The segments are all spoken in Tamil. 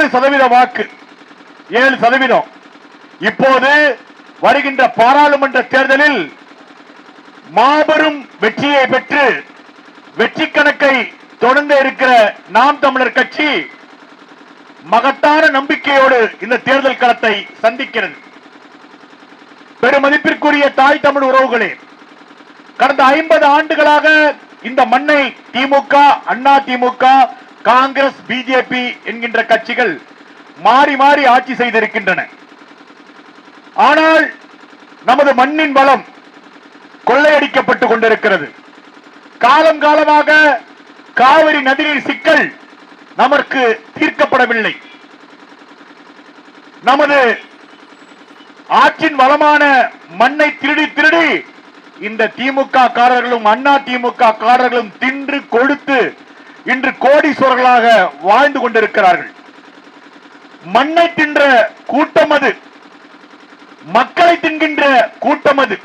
ஆறு சதவீத வாக்கு ஏழு சதவீதம். இப்போது வருகின்ற பாராளுமன்ற தேர்தலில் மாபெரும் வெற்றியை பெற்று வெற்றி கணக்கை தொடர்ந்து இருக்கிற நாம் தமிழர் கட்சி மகத்தான நம்பிக்கையோடு இந்த தேர்தல் களத்தை சந்திக்கிறது. பெருமதிப்பிற்குரிய தாய் தமிழ் உறவுகளே கடந்த ஐம்பது ஆண்டுகளாக இந்த மண்ணை திமுக அண்ணா திமுக காங்கிரஸ் பிஜேபி என்கின்ற கட்சிகள் மாறி மாறி ஆட்சி செய்திருக்கின்றன. ஆனால் நமது மண்ணின் வளம் கொள்ளையடிக்கப்பட்டுக் கொண்டிருக்கிறது. காலம் காலமாக காவிரி நதிநீர் சிக்கல் நமக்கு தீர்க்கப்படவில்லை. நமது ஆற்றின் வளமான மண்ணை திருடி திருடி இந்த திமுக காரர்களும் அண்ணா திமுக காரர்களும் தின்று கொடுத்து இன்று கோடீஸ்வரர்களாக வாழ்ந்து கொண்டிருக்கிறார்கள். மண்ணை தின்ற கூட்டம் அது. மக்களை தின்கின்ற கூட்டம் அது.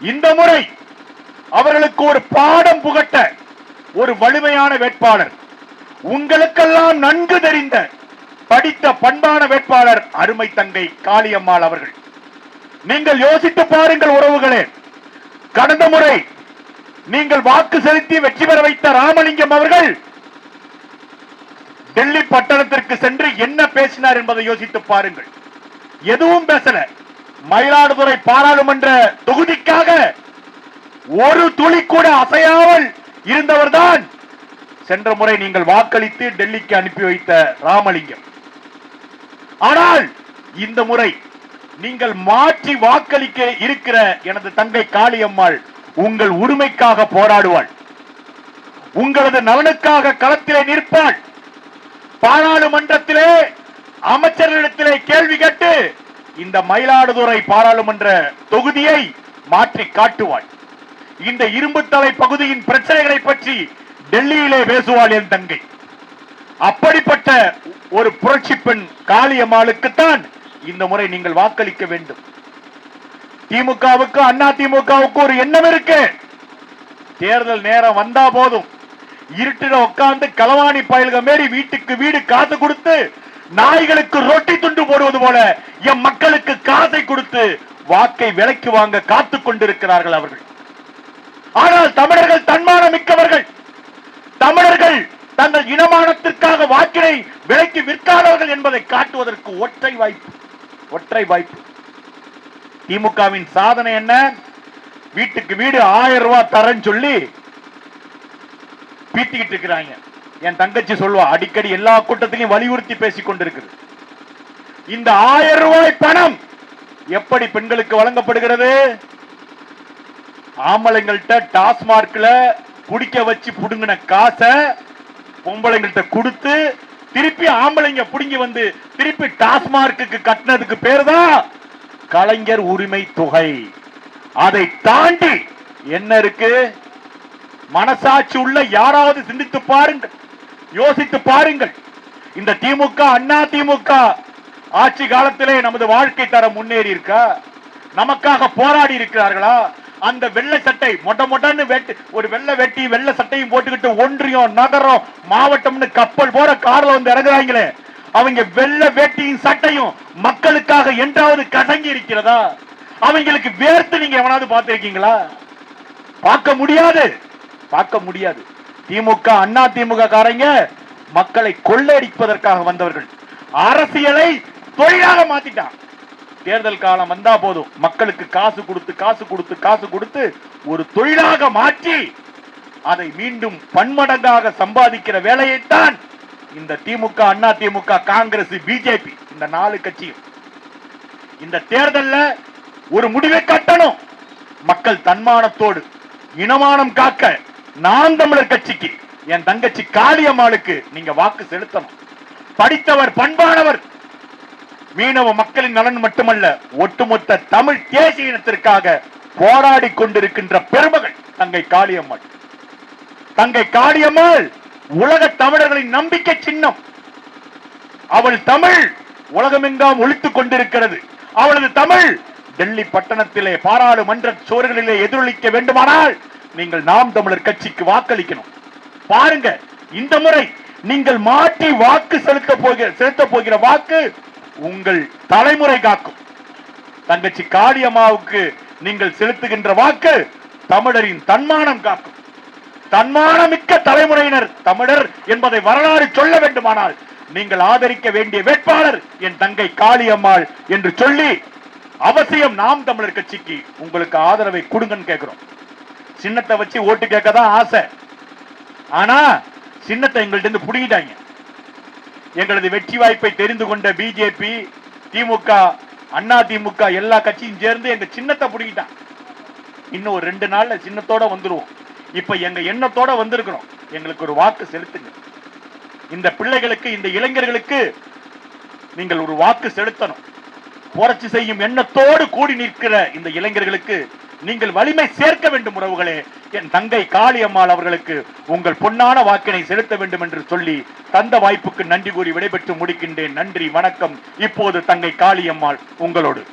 இந்த முறை அவர்களுக்கு ஒரு பாடம் புகட்ட ஒரு வலிமையான வேட்பாளர் உங்களுக்கெல்லாம் நன்கு தெரிந்த படித்த பண்பான வேட்பாளர் அருமை தங்கை காளியம்மாள் அவர்கள். நீங்கள் யோசித்து பாருங்கள் உறவுகளே கடந்த முறை நீங்கள் வாக்கு செலுத்தி வெற்றி பெற வைத்த ராமலிங்கம் அவர்கள் டெல்லி பட்டணத்திற்கு சென்று என்ன பேசினார் என்பதை யோசித்து பாருங்கள். எதுவும் பேசல. மயிலாடுதுறை பாராளுமன்ற தொகுதிக்காக ஒரு துளி கூட அசையாமல் இருந்தவர்தான் சென்ற முறை நீங்கள் வாக்களித்து டெல்லிக்கு அனுப்பி வைத்த ராமலிங்கம். ஆனால் இந்த முறை நீங்கள் மாற்றி வாக்களிக்க இருக்கிற எனது தங்கை காளியம்மாள் உங்கள் உரிமைக்காக போராடுவாள். உங்களது நலனுக்காக களத்திலே நிற்பாள். பாராளுமன்றத்திலே அமைச்சர்களிடத்திலே கேள்வி கேட்டு இந்த மயிலாடுதுறை பாராளுமன்ற தொகுதியை மாற்றி காட்டுவாள். இந்த இரும்புத்தலை பகுதியின் பிரச்சனைகளை பற்றி டெல்லியிலே பேசுவாள் என் தங்கை. அப்படிப்பட்ட ஒரு புரட்சி பெண் காளியம்மாளுக்குத்தான் இந்த முறை நீங்கள் வாக்களிக்க வேண்டும். திமுகவுக்கு அண்ணா திமுகவுக்கு ஒரு எண்ணம் இருக்கு. தேர்தல் நேரம் வந்தா போதும். இருட்டில உட்கார்ந்து களவாணி பயல்க மாரி வீட்டுக்கு வீடு காத்து கொடுத்து நாய்களுக்கு ரொட்டி துண்டு போடுவது போல என் மக்களுக்கு காசை கொடுத்து வாக்கை விலைக்கு வாங்க காத்துக் கொண்டிருக்கிறார்கள் அவர்கள். ஆனால் தமிழர்கள் தன்மானம் மிக்கவர்கள். தமிழர்கள் தங்கள் இனமானத்திற்காக வாக்கினை விலைக்கு விற்காதவர்கள் என்பதை காட்டுவதற்கு ஒற்றை வாய்ப்பு ஒற்றை வாய்ப்பு. திமுகவின் சாதனை என்ன? வீட்டுக்கு வீடு ஆயிரம் ரூபாய் தரேன்னு சொல்லி பீத்திக்கிட்டு இருக்கிறாங்க. என் தங்கச்சி சொல்வா அடிக்கடி எல்லா கூட்டத்திலையும் வலியுறுத்தி பேசிக் கொண்டிருக்குது இந்த ஆயிரம் ரூபாய் பணம் எப்படி பெண்களுக்கு வழங்கப்படுகிறது? ஆம்பளைங்கள்ட்ட டாஸ்மார்க்ல குடிக்க வச்சு புடுங்கின காசை பொம்பளைங்கள்ட்ட கொடுத்து திருப்பி ஆம்பளைங்க புடுங்கி வந்து திருப்பி டாஸ்மார்க்கு கட்டினதுக்கு பேர் தான் கலைஞர் உரிமை தொகை. அதை தாண்டி என்ன இருக்கு? மனசாட்சி உள்ள யாராவது சிந்தித்து பாருங்கள் யோசித்து பாருங்கள். இந்த திமுக அண்ணா திமுக ஆட்சி காலத்திலே நமது வாழ்க்கை தரம் முன்னேறி இருக்கா? நமக்காக போராடி இருக்கிறார்களா? அந்த வெள்ளை சட்டை மொட்ட மொட்டன்னு வெட்டி ஒரு வெள்ளை வெட்டி வெள்ளை சட்டையும் போட்டுக்கிட்டு ஒன்றியம் நகரம் மாவட்டம்னு கப்பல் போற கார்ல வந்து இறங்குறாங்களே. அவங்க வெள்ளை வேட்டியும் சட்டையும் மக்களுக்காக என்றாவது கடங்கி இருக்கிறதா? அவங்களுக்கு வேர்த்து நீங்க எவனாவது பார்த்திருக்கீங்களா? பார்க்க முடியாது. பார்க்க முடியாது. திமுக அண்ணா திமுக காரங்க மக்களை கொள்ளையடிப்பதற்காக வந்தவர்கள். அரசியலை தொழிலாக மாத்திட்டான் தேர்தல் காலம் வந்தா போதும். மக்களுக்கு காசு கொடுத்து காசு கொடுத்து காசு கொடுத்து ஒரு தொழிலாக மாற்றி அதை மீண்டும் பன்மடங்காக சம்பாதிக்கிற வேலையைத்தான் இந்த திமுக அண்ணா திமுக காங்கிரஸ் பிஜேபி இந்த நாலு கட்சியும். இந்த தேர்தல்ல ஒரு முடிவை கட்டணும். மக்கள் தன்மானத்தோடு இனமானம் காக்க நான் தமிழர் கட்சிக்கு என் தங்கச்சி காளியம்மாளுக்கு நீங்க வாக்கு செலுத்தணும். படித்தவர் பண்பானவர். மீனவ மக்களின் நலன் மட்டுமல்ல ஒட்டுமொத்த தமிழ் தேசிய இனத்திற்காக போராடி கொண்டிருக்கின்ற பெருமகள் தங்கை காளியம்மாள். தங்கை காளியம்மாள் உலக தமிழர்களின் நம்பிக்கை சின்னம். அவள் தமிழ் உலகமெங்காம் ஒழித்துக் கொண்டிருக்கிறது. அவளது தமிழ் டெல்லி பட்டணத்திலே பாராளுமன்ற சுவர்களிலே எதிரொலிக்க வேண்டுமானால் நீங்கள் நாம் தமிழர் கட்சிக்கு வாக்களிக்கணும். பாருங்க இந்த முறை நீங்கள் மாற்றி வாக்கு செலுத்த போகிற செலுத்த போகிற வாக்கு உங்கள் தலைமுறை காக்கும். தங்கச்சி காளியம்மாவுக்கு நீங்கள் செலுத்துகின்ற வாக்கு தமிழரின் தன்மானம் காக்கும். தன்மானமிக்க தலைமுறையினர் தமிழர் என்பதை வரலாறு சொல்ல வேண்டுமானால் நீங்கள் ஆதரிக்க வேண்டிய வேட்பாளர் என் தங்கை காளியம்மாள் என்று சொல்லி அவசியம் நாம் தமிழர் கட்சிக்கு உங்களுக்கு ஆதரவை கொடுங்கன்னு கேட்கிறோம் சின்னத்தை வச்சு ஓட்டு கேட்க தான் ஆசை. ஆனா சின்னத்தை எங்கள்ட்ட இருந்து புடுங்கிட்டாங்க. எங்களது வெற்றி வாய்ப்பை தெரிந்து கொண்ட பிஜேபி திமுக அண்ணா திமுக எல்லா கட்சியும் சேர்ந்து எங்க சின்னத்தை புடுங்கிட்டான் இன்னும் ஒரு ரெண்டு நாள்ல சின்னத்தோட வந்துருவோம். இப்ப எங்க எண்ணத்தோட வந்திருக்கிறோம் எங்களுக்கு ஒரு வாக்கு செலுத்துங்க. இந்த பிள்ளைகளுக்கு இந்த இளைஞர்களுக்கு நீங்கள் ஒரு வாக்கு செலுத்தணும். புரட்சி செய்யும் எண்ணத்தோடு கூடி நிற்கிற இந்த இளைஞர்களுக்கு நீங்கள் வலிமை சேர்க்க வேண்டும் உறவுகளே. என் தங்கை காளியம்மாள் அவர்களுக்கு உங்கள் பொன்னான வாக்கினை செலுத்த வேண்டும் என்று சொல்லி தந்த வாய்ப்புக்கு நன்றி கூறி விடைபெற்று முடிக்கின்றேன். நன்றி வணக்கம். இப்போது தங்கை காளியம்மாள் உங்களோடு.